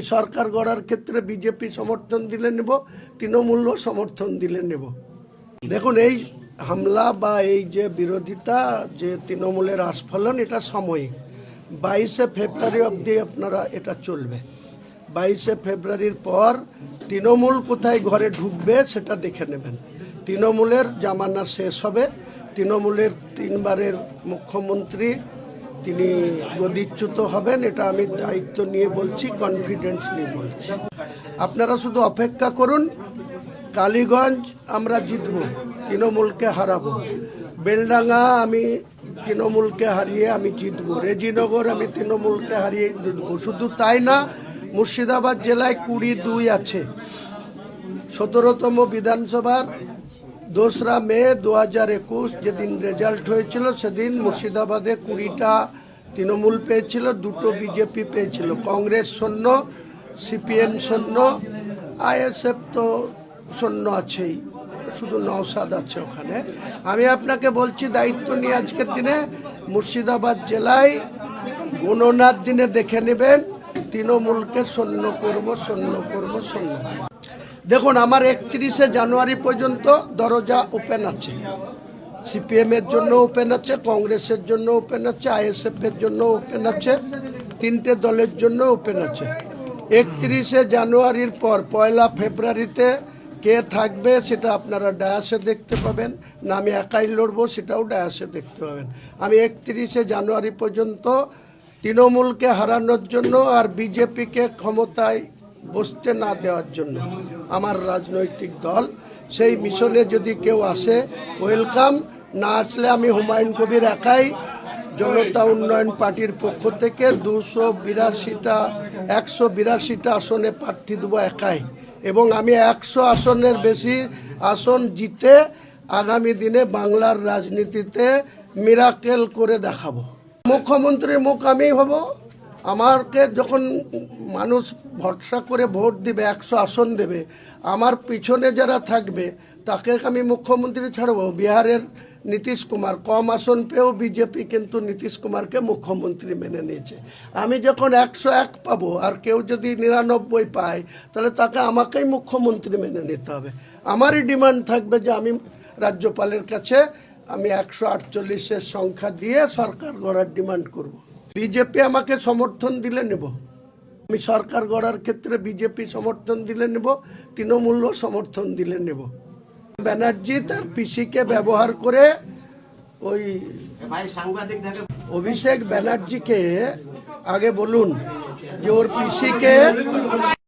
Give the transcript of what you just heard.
আমি সরকার গড়ার ক্ষেত্রে বিজেপি সমর্থন দিলে নেব, তৃণমূলও সমর্থন দিলে নেব। দেখুন, এই হামলা বা এই যে বিরোধিতা, যে তৃণমূলের আস্ফলন, এটা সাময়িক। বাইশে ফেব্রুয়ারি অবধি আপনারা এটা চলবে। বাইশে ফেব্রুয়ারির পর তৃণমূল কোথায় ঘরে ঢুকবে সেটা দেখে নেবেন। তৃণমূলের জামানা শেষ হবে। তৃণমূলের তিনবারের মুখ্যমন্ত্রী তিনি গদিচ্যুত হবেন, এটা আমি দায়িত্ব নিয়ে বলছি কনফিডেন্সলি বলছি। আপনারা শুধু অপেক্ষা করুন, কালীগঞ্জ আমরা জিতব, তৃণমূলকে হারাবো। বেলডাঙ্গা আমি তৃণমূলকে হারিয়ে আমি জিতবো, রেজিনগর আমি তৃণমূলকে হারিয়ে জিতবো। শুধু তাই না, মুর্শিদাবাদ জেলায় কুড়ি দুই আছে। সতেরোতম বিধানসভার দোসরা মে দু হাজার একুশ যেদিন রেজাল্ট হয়েছিল, সেদিন মুর্শিদাবাদে কুড়িটা তৃণমূল পেয়েছিল, দুটো বিজেপি পেয়েছিল। কংগ্রেস শূন্য, সিপিএম শূন্য, আইএসএফ তো শূন্য আছেই, শুধু নওসাদ আছে ওখানে। আমি আপনাকে বলছি, দায়িত্ব নিয়ে আজকের দিনে মুর্শিদাবাদ জেলায় গণনার দিনে দেখে নেবেন, তৃণমূলকে শূন্য করব শূন্য করব, শূন্য। দেখুন, আমার একত্রিশে জানুয়ারি পর্যন্ত দরজা ওপেন আছে। সিপিএম এর জন্য ওপেন আছে, কংগ্রেসের জন্য ওপেন আছে আইএসএফ এর জন্য ওপেন আছে, তিনটে দলের জন্য ওপেন আছে। একত্রিশে জানুয়ারির পর, পয়লা ফেব্রুয়ারিতে কে থাকবে সেটা আপনারা ডায়াসে দেখতে পাবেন। না, আমি একাই লড়বো, সেটাও ডায়াসে দেখতে পাবেন। আমি একত্রিশে জানুয়ারি পর্যন্ত তৃণমূলকে হারানোর জন্য আর বিজেপিকে ক্ষমতায় বসতে না দেওয়ার জন্য। আমার রাজনৈতিক দল, সেই মিশনে যদি কেউ আসে, ওয়েলকাম। না আসলে আমি হুমায়ুন কবির একাই। জনতা উন্নয়ন পার্টির পক্ষ থেকে দুশো বিরাশিটা, একশো বিরাশিটা আসনে প্রার্থী দেবো একাই। এবং আমি একশো আসনের বেশি আসন জিতে আগামী দিনে বাংলার রাজনীতিতে মিরাকেল করে দেখাবো। মুখ্যমন্ত্রীর মুখ আমি হব। আমাকে যখন মানুষ ভরসা করে ভোট দিবে, একশো আসন দেবে, আমার পিছনে যারা থাকবে, তাকে আমি মুখ্যমন্ত্রী ছাড়বো। বিহারের নীতিশ কুমার, কম আসন পেয়েও বিজেপি কিন্তু নীতিশ কুমারকে মুখ্যমন্ত্রী মেনে নিয়েছে। আমি যখন একশো এক পাবো, আর কেউ যদি নিরানব্বই পায়, তাহলে তাকে আমাকেই মুখ্যমন্ত্রী মেনে নিতে হবে। আমারই ডিমান্ড থাকবে যে আমি রাজ্যপালের কাছে আমি একশো আটচল্লিশের সংখ্যা দিয়ে সরকার গড়ার ডিমান্ড করব। বিজেপি আমাকে সমর্থন দিলে নেব। আমি সরকার গড়ার ক্ষেত্রে বিজেপি সমর্থন দিলে নেব তৃণমূল সমর্থন দিলে নেব। ব্যানার্জি তার পিসিকে ব্যবহার করে ওই অভিষেক ব্যানার্জিকে আগে বলুন যে ওর পিসিকে